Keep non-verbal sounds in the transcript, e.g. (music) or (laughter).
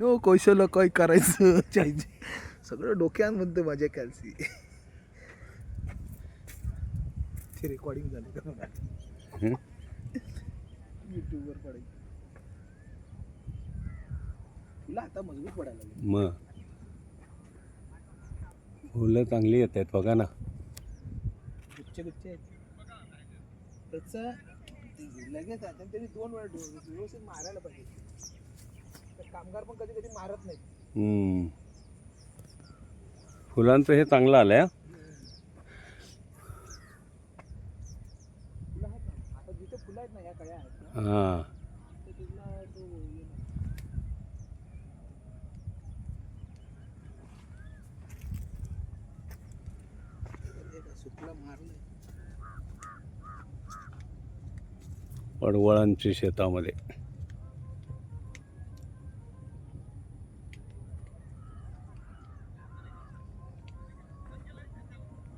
No कौशल्य काय करायचं? (laughs) चायची. सगळं डोक्यात म्हणते माझ्या कॅल्सी ते रेकॉर्डिंग झाली का हं? युट्यूबवर पडेल तुला आता मजबूत पडायला लागली. मग फुलं चांगली येत आहेत बघा ना. गुच्चे गुच्चे आहेत. त्याचं लगेच आता तरी दोन वेळा डो- व्यवस्थित मारायला पाहिजे. कामगार पण कधी कधी मारत हम्म. फुलांचं हे चांगलं आलं आहे फुलं आहेत ना. आता जिथे फुलं आहेत ना या कळ्या आहेत ना हां. तर तिथला तो हे नाही. हे काय सुकलं मारलंय पडवळांची शेतामध्ये.